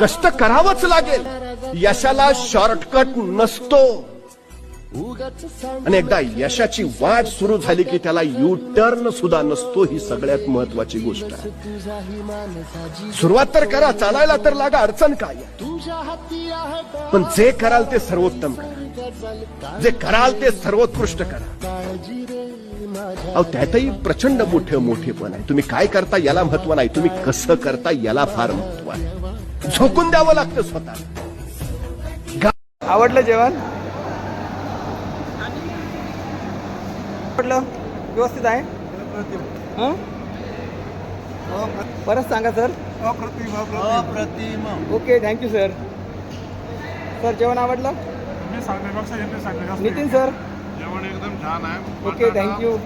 कष्ट करावंच लागेल. यशाला शॉर्टकट नसतो. आणि एकदा यशाची वाट सुरू झाली की त्याला यू टर्न सुद्धा नसतो ही सगळ्यात महत्वाची गोष्ट आहे. सुरुवात तर करा चालायला तर लागा अडचण काय पण जे कराल ते सर्वोत्तम करा. जे कराल ते सर्वोत्कृष्ट करा. अहो त्यातही प्रचंड मोठे मोठेपण आहे. तुम्ही काय करता याला महत्त्व नाही. तुम्ही कसं करता याला फार महत्त्व आहे. झोकून द्यावं लागतं स्वतः. आवडलं जेवण? आवडलं? व्यवस्थित आहे? हं? परत सांगा सर. अप्रतिम. Okay thank you sir. सर जेवण आवडलं? नितीन सर. जेवण एकदम छान आहे. ओके थँक्यू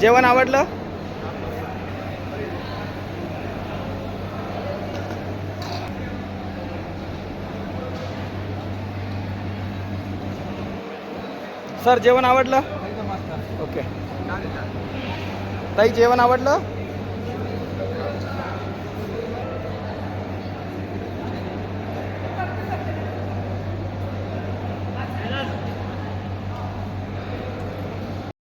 जेवण आवडलं? सर जेवण आवडलं? ओके. ताई जेवण आवडलं?